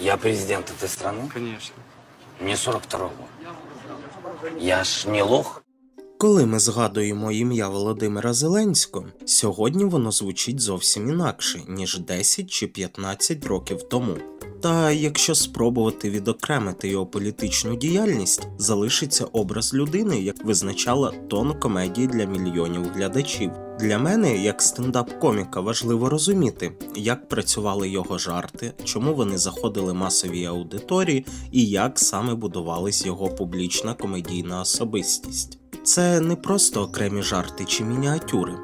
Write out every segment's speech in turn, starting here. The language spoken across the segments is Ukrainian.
Я президент этой страны. Конечно. Мне 42 год. Я ж не лох. Коли ми згадуємо ім'я Володимира Зеленського, сьогодні воно звучить зовсім інакше, ніж 10 чи 15 років тому. Та якщо спробувати відокремити його політичну діяльність, залишиться образ людини, як визначала тон комедії для мільйонів глядачів. Для мене, як стендап-коміка, важливо розуміти, як працювали його жарти, чому вони заходили масовій аудиторії і як саме будувалась його публічна комедійна особистість. Це не просто окремі жарти чи мініатюри,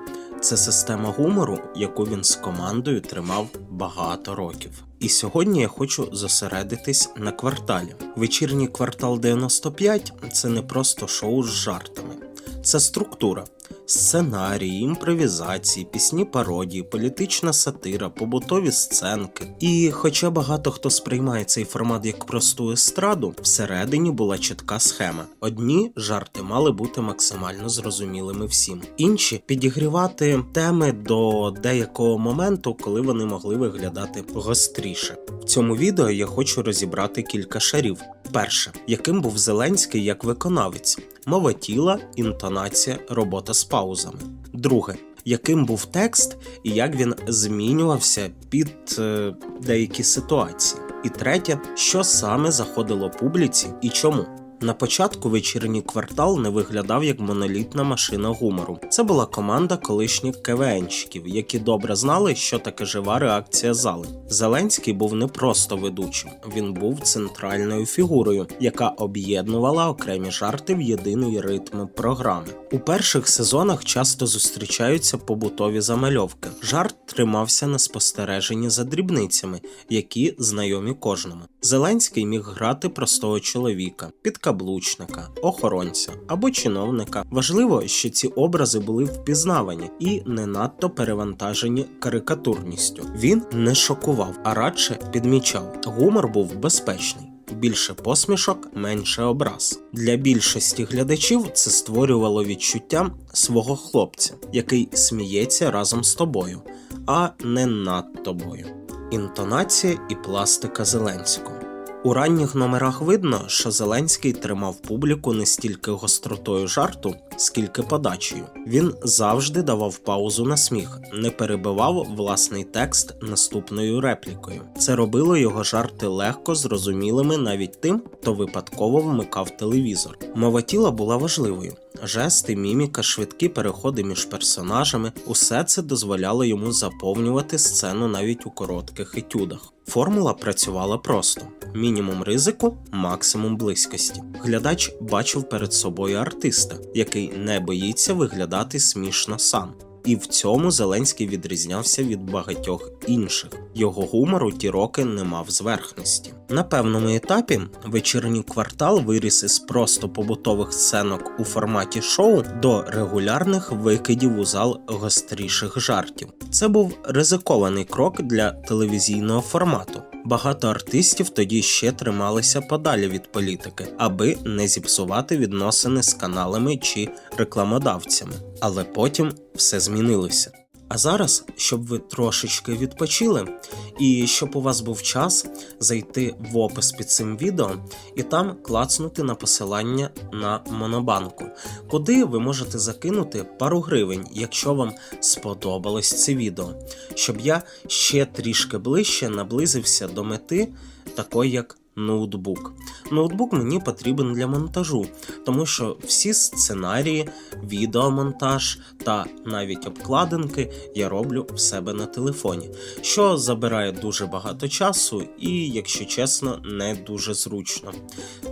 це система гумору, яку він з командою тримав багато років. І сьогодні я хочу зосередитись на кварталі. Вечірній квартал 95 це не просто шоу з жартами, це структура. Сценарії, імпровізації, пісні пародії, політична сатира, побутові сценки. І хоча багато хто сприймає цей формат як просту естраду, всередині була чітка схема. Одні жарти мали бути максимально зрозумілими всім, інші підігрівати теми до деякого моменту, коли вони могли виглядати гостріше. В цьому відео я хочу розібрати кілька шарів. Перше, яким був Зеленський як виконавець, мова тіла, інтонація, робота з паузами. Друге, яким був текст і як він змінювався під е, деякі ситуації. І третє, що саме заходило публіці і чому. На початку вечірній квартал не виглядав як монолітна машина гумору. Це була команда колишніх КВНщиків, які добре знали, що таке жива реакція зали. Зеленський був не просто ведучим, він був центральною фігурою, яка об'єднувала окремі жарти в єдиний ритм програми. У перших сезонах часто зустрічаються побутові замальовки. Жарт тримався на спостереженні за дрібницями, які знайомі кожному. Зеленський міг грати простого чоловіка, підкаблучника, охоронця або чиновника. Важливо, що ці образи були впізнавані і не надто перевантажені карикатурністю. Він не шокував, а радше підмічав. Гумор був безпечний. Більше посмішок, менше образ. Для більшості глядачів це створювало відчуття свого хлопця, який сміється разом з тобою, а не над тобою. Інтонація і пластика Зеленського. У ранніх номерах видно, що Зеленський тримав публіку не стільки гостротою жарту, скільки подачею. Він завжди давав паузу на сміх, не перебивав власний текст наступною реплікою. Це робило його жарти легко зрозумілими навіть тим, хто випадково вмикав телевізор. Мова тіла була важливою. Жести, міміка, швидкі переходи між персонажами усе це дозволяло йому заповнювати сцену навіть у коротких етюдах. Формула працювала просто: мінімум ризику, максимум близькості. Глядач бачив перед собою артиста, який не боїться виглядати смішно сам. І в цьому Зеленський відрізнявся від багатьох інших. Його гумор у ті роки не мав зверхності. На певному етапі вечірній квартал виріс із просто побутових сценок у форматі шоу до регулярних викидів у зал гостріших жартів. Це був ризикований крок для телевізійного формату. Багато артистів тоді ще трималися подалі від політики, аби не зіпсувати відносини з каналами чи рекламодавцями. Але потім все змінилося. А зараз, щоб ви трошечки відпочили, і щоб у вас був час зайти в опис під цим відео і там клацнути на посилання на Монобанку, куди ви можете закинути пару гривень, якщо вам сподобалось це відео, щоб я ще трішки ближче наблизився до мети, такої як ноутбук. Ноутбук мені потрібен для монтажу, тому що всі сценарії, відеомонтаж та навіть обкладинки я роблю в себе на телефоні, що забирає дуже багато часу і, якщо чесно, не дуже зручно.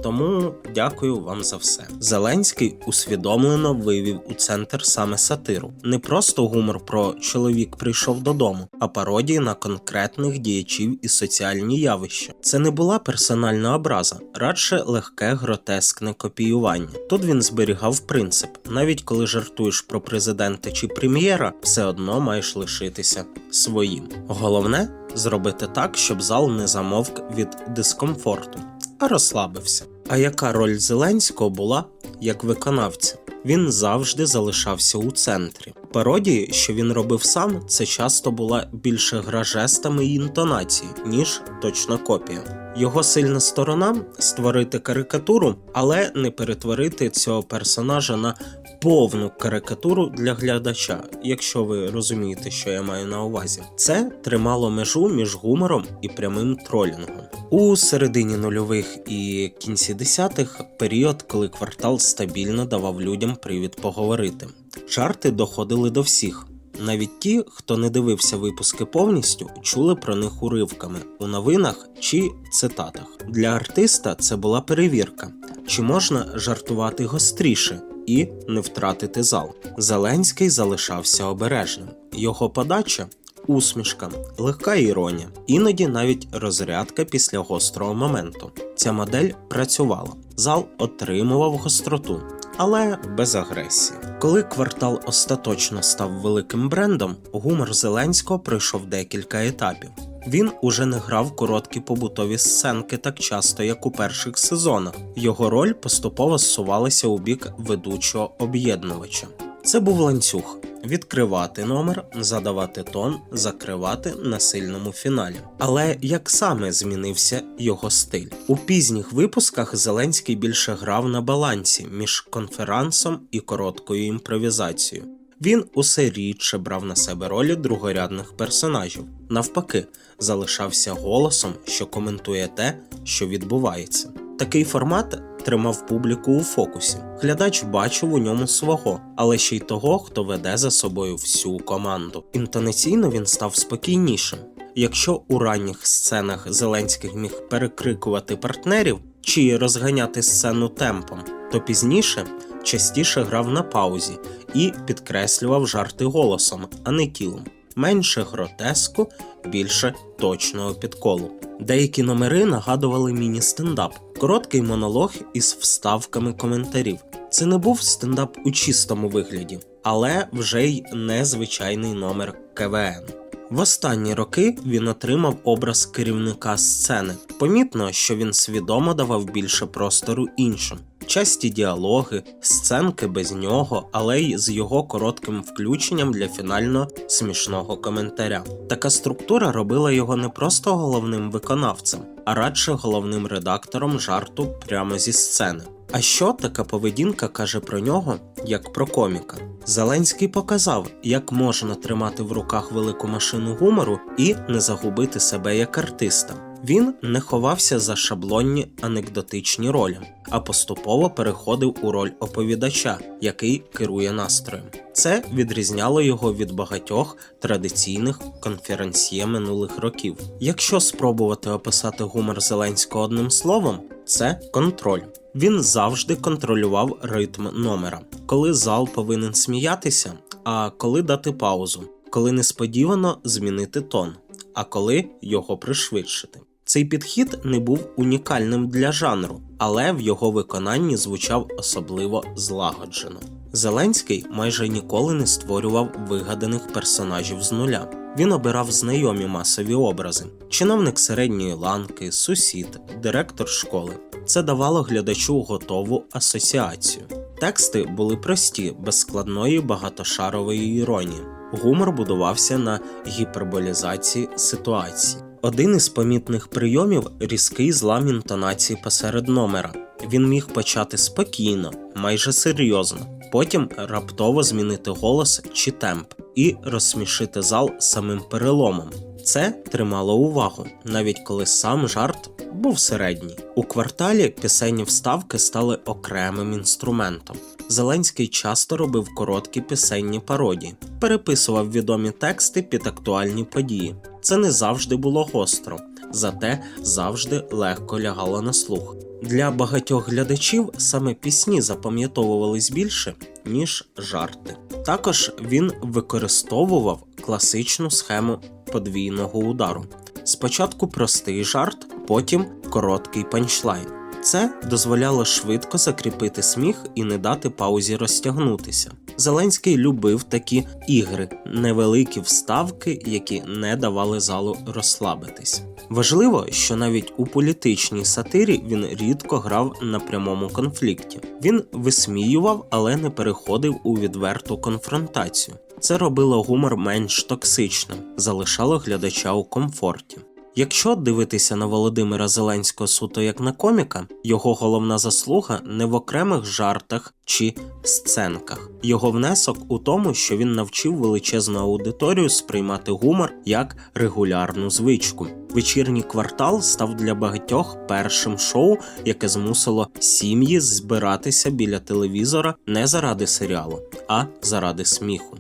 Тому дякую вам за все. Зеленський усвідомлено вивів у центр саме сатиру, не просто гумор про чоловік прийшов додому, а пародії на конкретних діячів і соціальні явища. Це не була персональна образа, радше легке гротескне копіювання. Тут він зберігав принцип: навіть коли жартуєш про президента чи прем'єра, все одно маєш лишитися своїм. Головне зробити так, щоб зал не замовк від дискомфорту, а розслабився. А яка роль Зеленського була як виконавця? він завжди залишався у центрі. Пародії, що він робив сам, це часто була більше гра жестами і інтонації, ніж точна копія. Його сильна сторона створити карикатуру, але не перетворити цього персонажа на повну карикатуру для глядача, якщо ви розумієте, що я маю на увазі. Це тримало межу між гумором і прямим тролінгом. У середині нульових і кінці десятих період, коли квартал стабільно давав людям привід поговорити. Жарти доходили до всіх. Навіть ті, хто не дивився випуски повністю, чули про них уривками у новинах чи цитатах. Для артиста це була перевірка, чи можна жартувати гостріше і не втратити зал. Зеленський залишався обережним. Його подача усмішка, легка іронія, іноді навіть розрядка після гострого моменту. Ця модель працювала. Зал отримував гостроту, але без агресії. Коли квартал остаточно став великим брендом, гумор Зеленського пройшов декілька етапів. Він уже не грав короткі побутові сценки так часто, як у перших сезонах. Його роль поступово зсувалася у бік ведучого об'єднувача. Це був ланцюг. Відкривати номер, задавати тон, закривати на сильному фіналі. Але як саме змінився його стиль? У пізніх випусках Зеленський більше грав на балансі між конферансом і короткою імпровізацією. Він усе рідше брав на себе ролі другорядних персонажів, навпаки, залишався голосом, що коментує те, що відбувається. Такий формат тримав публіку у фокусі. Глядач бачив у ньому свого, але ще й того, хто веде за собою всю команду. Інтонаційно він став спокійнішим. Якщо у ранніх сценах Зеленський міг перекрикувати партнерів чи розганяти сцену темпом, то пізніше частіше грав на паузі і підкреслював жарти голосом, а не тілом. Менше гротеску, більше точного підколу. Деякі номери нагадували міні-стендап, короткий монолог із вставками коментарів. Це не був стендап у чистому вигляді, але вже й незвичайний номер КВН. В останні роки він отримав образ керівника сцени. Помітно, що він свідомо давав більше простору іншим. Часті діалоги, сценки без нього, але й з його коротким включенням для фінального смішного коментаря. Така структура робила його не просто головним виконавцем, а радше головним редактором жарту прямо зі сцени. А що така поведінка каже про нього, як про коміка? Зеленський показав, як можна тримати в руках велику машину гумору і не загубити себе як артиста. Він не ховався за шаблонні анекдотичні ролі, а поступово переходив у роль оповідача, який керує настроєм. Це відрізняло його від багатьох традиційних конференсьє минулих років. Якщо спробувати описати гумор Зеленського одним словом, це контроль. Він завжди контролював ритм номера, коли зал повинен сміятися, а коли дати паузу, коли несподівано змінити тон, а коли його пришвидшити. Цей підхід не був унікальним для жанру, але в його виконанні звучав особливо злагоджено. Зеленський майже ніколи не створював вигаданих персонажів з нуля. Він обирав знайомі масові образи: чиновник середньої ланки, сусід, директор школи. Це давало глядачу готову асоціацію. Тексти були прості, без складної багатошарової іронії. Гумор будувався на гіперболізації ситуації. Один із помітних прийомів різкий злам інтонації посеред номера. Він міг почати спокійно, майже серйозно, потім раптово змінити голос чи темп і розсмішити зал самим переломом. Це тримало увагу, навіть коли сам жарт був середній. У кварталі пісенні вставки стали окремим інструментом. Зеленський часто робив короткі пісенні пародії, переписував відомі тексти під актуальні події. Це не завжди було гостро, зате завжди легко лягало на слух. Для багатьох глядачів саме пісні запам'ятовувались більше, ніж жарти. Також він використовував класичну схему подвійного удару. Спочатку простий жарт, потім короткий панчлайн. Це дозволяло швидко закріпити сміх і не дати паузі розтягнутися. Зеленський любив такі ігри, невеликі вставки, які не давали залу розслабитись. Важливо, що навіть у політичній сатирі він рідко грав на прямому конфлікті. Він висміював, але не переходив у відверту конфронтацію. Це робило гумор менш токсичним, залишало глядача у комфорті. Якщо дивитися на Володимира Зеленського суто як на коміка, його головна заслуга не в окремих жартах чи сценках. Його внесок у тому, що він навчив величезну аудиторію сприймати гумор як регулярну звичку. Вечірній квартал став для багатьох першим шоу, яке змусило сім'ї збиратися біля телевізора не заради серіалу, а заради сміху.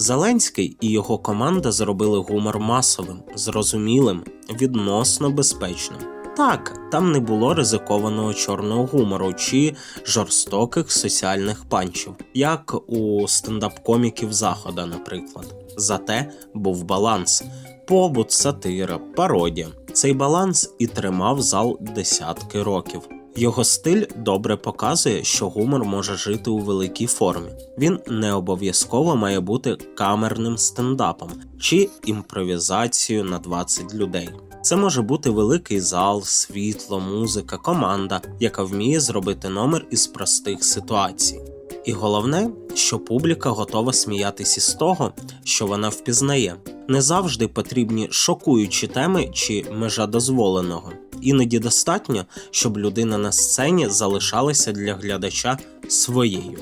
Зеленський і його команда зробили гумор масовим, зрозумілим, відносно безпечним. Так, там не було ризикованого чорного гумору чи жорстоких соціальних панчів, як у стендап-коміків Захода, наприклад. Зате був баланс: побут, сатира, пародія. Цей баланс і тримав зал десятки років. Його стиль добре показує, що гумор може жити у великій формі. Він не обов'язково має бути камерним стендапом чи імпровізацією на 20 людей. Це може бути великий зал, світло, музика, команда, яка вміє зробити номер із простих ситуацій. І головне, що публіка готова сміятися із того, що вона впізнає. Не завжди потрібні шокуючі теми чи межа дозволеного. Іноді достатньо, щоб людина на сцені залишалася для глядача своєю.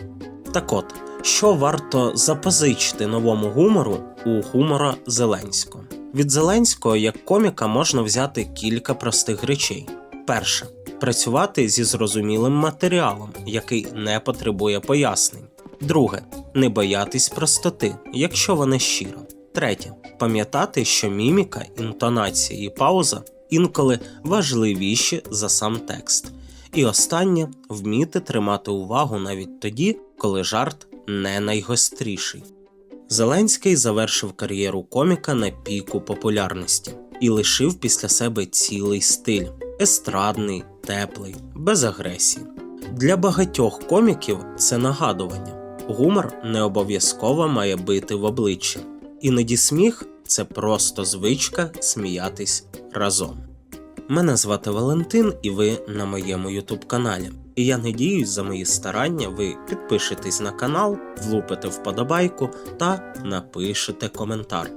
Так от, що варто запозичити новому гумору у гумора Зеленського? Від Зеленського як коміка можна взяти кілька простих речей. Перше працювати зі зрозумілим матеріалом, який не потребує пояснень. Друге не боятись простоти, якщо вона щира. Третє пам'ятати, що міміка, інтонація і пауза інколи важливіші за сам текст. І останнє вміти тримати увагу навіть тоді, коли жарт не найгостріший. Зеленський завершив кар'єру коміка на піку популярності і лишив після себе цілий стиль естрадний, теплий, без агресії. Для багатьох коміків це нагадування. Гумор не обов'язково має бити в обличчя. Іноді сміх це просто звичка сміятись разом. Мене звати Валентин, і ви на моєму ютуб каналі. І я надіюсь, за мої старання ви підпишетесь на канал, влупите вподобайку та напишете коментар.